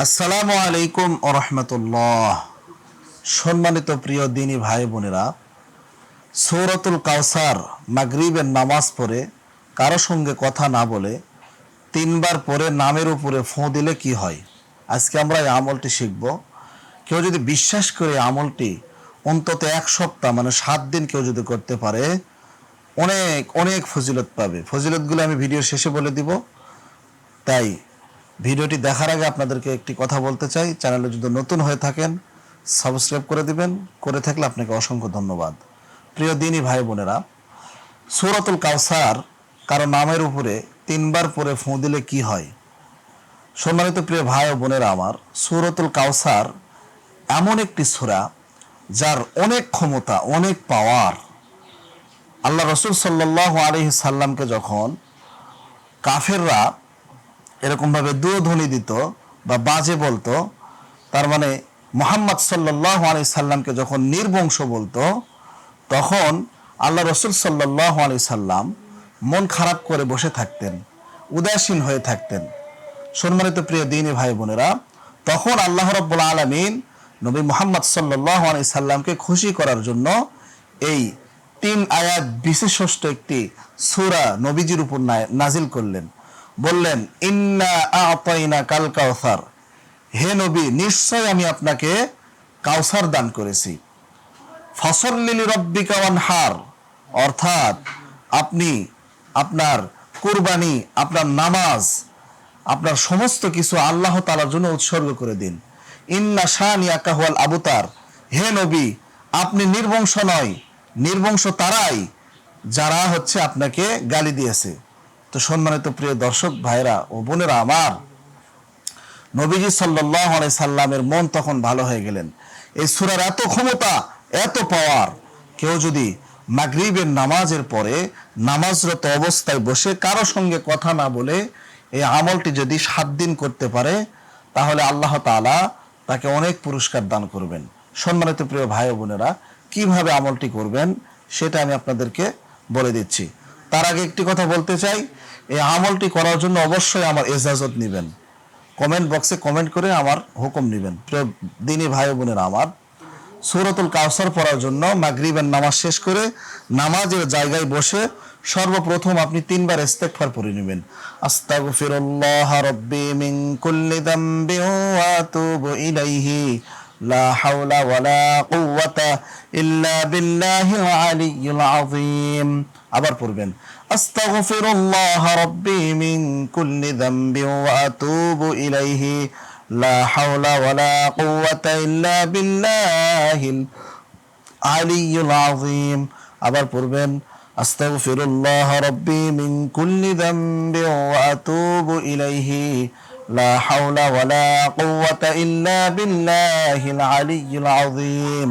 আসসালামু আলাইকুম রহমতুল্লাহ। সম্মানিত প্রিয় দিনী ভাই বোনেরা, সৌরতুল কাউসার মাগরিবের নামাজ পড়ে কারও সঙ্গে কথা না বলে তিনবার পরে নামের উপরে ফোঁ দিলে কি হয়? আজকে আমরা এই আমলটি শিখব। কেউ যদি বিশ্বাস করে আমলটি অন্তত এক সপ্তাহ মানে সাত দিন কেউ যদি করতে পারে, অনেক অনেক ফজিলত পাবে। ফজিলতগুলো আমি ভিডিও শেষে বলে দিব। তাই ভিডিওটি দেখার আগে আপনাদেরকে একটি কথা বলতে চাই। চ্যানেলে যদি নতুন হয়ে থাকেন, সাবস্ক্রাইব করে দিবেন। করে থাকলে আপনাকে অসংখ্য ধন্যবাদ। প্রিয় দিনী ভাই বোনেরা, সুরতুল কাউসার কারও নামের উপরে তিনবার পরে ফোঁ দিলে কি হয়? সম্মানিত প্রিয় ভাই ও বোনেরা আমার, সুরতুল কাউসার এমন একটি সুরা যার অনেক ক্ষমতা, অনেক পাওয়ার। আল্লাহ রসুল সাল্লাহ আলহি সাল্লামকে যখন কাফেররা এরকমভাবে দুধ্বনি দিত বা বাজে বলতো, তার মানে মোহাম্মদ সাল্লাহ আলি সাল্লামকে যখন নির্বংশ বলতো, তখন আল্লাহ রসুল সাল্লাহ আলি সাল্লাম মন খারাপ করে বসে থাকতেন, উদাসীন হয়ে থাকতেন। সম্মানিত প্রিয় দিনী ভাই বোনেরা, তখন আল্লাহ রব্বুল আলমিন নবী মোহাম্মদ সাল্লাহ আলি সাল্লামকে খুশি করার জন্য এই তিন আয়াত বিশেষষ্ট একটি সুরা নবীজির উপর নাজিল করলেন। বললেন, ইন্না আতাইনা কাল কাউসার হে নবী, নিশ্চয় আমি আপনাকে কাউসার দান করেছি। ফসল্লিলি রব্বিকা হার অর্থাৎ আপনি আপনার কুরবানি, আপনার নামাজ, আপনার সমস্ত কিছু আল্লাহ তালার জন্য উৎসর্গ করে দিন। ইন্না শাহানি আকাহুয়াল আবুতার। হে নবী, আপনি নির্বংশ নয় নির্বংশ তারাই যারা হচ্ছে আপনাকে গালি দিয়েছে। তো সম্মানিত প্রিয় দর্শক ভাইরা ও বোনেরা, আমার নবীজি সাল্লাহ সাল্লামের মন তখন ভালো হয়ে গেলেন। এই সুরার এত ক্ষমতা, এত পাওয়ার কেউ যদি মাগরিবের নামাজের পরে নামাজরত অবস্থায় বসে কারও সঙ্গে কথা না বলে এই আমলটি যদি সাত দিন করতে পারে, তাহলে আল্লাহ তাআলা তাকে অনেক পুরস্কার দান করবেন। সম্মানিত প্রিয় ভাই বোনেরা, কীভাবে আমলটি করবেন, সেটা আমি আপনাদেরকে বলে দিচ্ছি। তার আগে একটি কথা বলতে চাই, এই আমলটি করার জন্য অবশ্যই আমার এজাজত নেবেন। কমেন্ট বক্সে কমেন্ট করে আমার হুকুম নেবেন। প্রিয় দিনী ভাই বোনের, আমার সূরাতুল কাউসার পড়ার জন্য মাগরিবের নামাজ শেষ করে নামাজের জায়গায় বসে সর্বপ্রথম আপনি তিনবার ইস্তেগফার পড়ে নেবেন। আস্তাগফিরুল্লাহ রাব্বি মিন কুল্লি যামবি ওয়া আতুবু ইলাইহি। লা হাওলা ওয়ালা কুওয়াতা ইল্লা বিল্লাহিল আলিয়্যিল আযীম আবার পড়বেন আস্তাগফিরুল্লাহ রাব্বি মিন কুল্লি যামবি ওয়া আতুবু ইলাইহি লা হাওলা ওয়ালা কুওয়াতা ইল্লা বিল্লাহিল আলিয়ুল আযীম আবার পড়বেন আস্তাগফিরুল্লাহ রাব্বি মিন কুল্লি যামবি ওয়া আতুবু ইলাইহি লা হাওলা ওয়ালা কুওয়াতা ইল্লা বিল্লাহিল আলিয়্যিল আযীম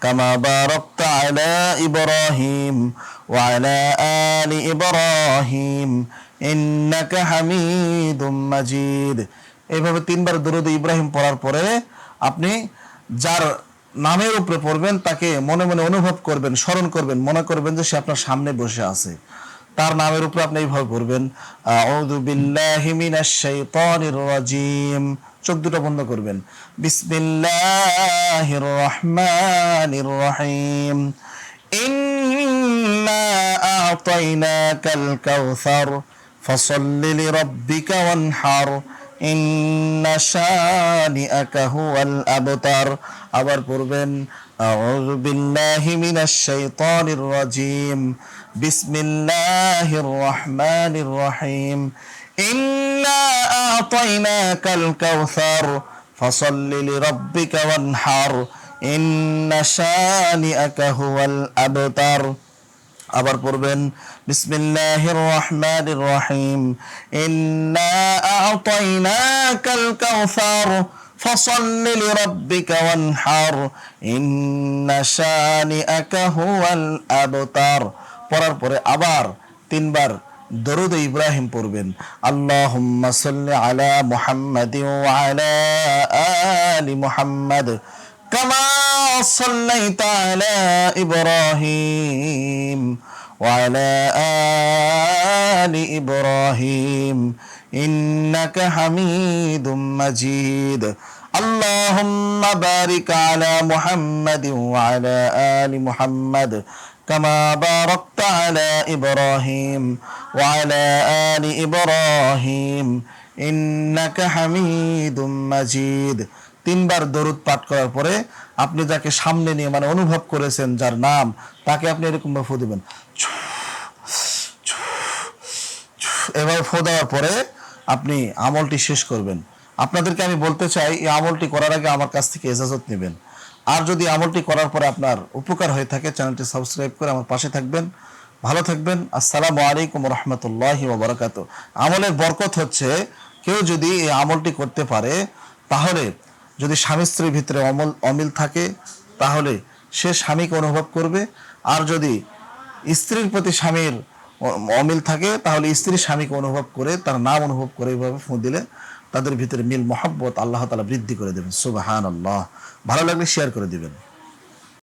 كما باركت على إبراهيم وعلى آل إبراهيم إنك حميد مجيد এইভাবে তিনবার দরুদ ইব্রাহিম পড়ার পরে আপনি যার নামের উপরে পড়বেন তাকে মনে মনে অনুভব করবেন স্মরণ করবেন মনে করবেন যে সে আপনার সামনে বসে আছে তার নামের উপর আপনি এইভাবে পড়বেন, আউযু বিল্লাহি মিনাশ শাইতানির রাজিম। চোখ দুটো বন্ধ করবেন, বিসমিল্লাহির রহমানির রহিম। ইন্না আ'তাইনাকাল কাউসার ফসল্লি লিরাব্বিকা ওয়ানহার। ইন্ন শানিআকা হুয়াল আবতার। আবার পড়বেন, আউযু বিল্লাহি মিনাশ শাইতানির রাজিম। بسم الله الرحمن الرحيم إنا أعطيناك الكوثر فصل لربك وانحر إن شانئك هو الأبتر আবার পড়বেন বিসমিল্লাহির রহমানির রহিম ইন্না আ'তাইনাকাল কাউসার فصل لربك وانحر إن شانئك هو الأبتر পড়ার পরে আবার তিনবার দরুদ ইব্রাহিম পড়বেন আল্লাহুম্মা সাল্লি আলা মুহাম্মাদ ওয়া আলা আলি মুহাম্মাদ কামা সাল্লাইতা আলা ইব্রাহিম وعلى آل إبراهيم إنك حميد مجيد اللهم بارك على محمد وعلى آل محمد كما باركت على إبراهيم وعلى آل إبراهيم إنك حميد مجيد তিনবার দরুদ পাঠ করার পরে আপনি যাকে সামনে নিয়ে মানে অনুভব করেছেন যার নাম তাকে আপনি এরকম ভাবে ফু দিবেন এভাবে ফো দেওয়ার পরে আপনি আমলটি শেষ করবেন আপনাদেরকে আমি বলতে চাই এই আমলটি করার আগে আমার কাছ থেকে এজাজত নেবেন আর যদি আমলটি করার পরে আপনার উপকার হয়ে থাকে, চ্যানেলটি সাবস্ক্রাইব করে আমার পাশে থাকবেন। ভালো থাকবেন। আসসালামু আলাইকুম রহমতুল্লাহি ওবরাকাত আমলের বরকত হচ্ছে, কেউ যদি এই আমলটি করতে পারে, তাহলে যদি স্বামী স্ত্রীর ভিতরে অমল, অমিল থাকে, তাহলে সে স্বামীকে অনুভব করবে। আর যদি স্ত্রীর প্রতি স্বামীর অমিল থাকে, তাহলে স্ত্রী স্বামীকে অনুভব করে, তার নাম অনুভব করে এইভাবে ফোঁ দিলে তাদের ভিতরে মিল, মহব্বত আল্লাহ তালা বৃদ্ধি করে দেবেন। সুবাহান আল্লাহ ভালো লাগলে শেয়ার করে দিবেন।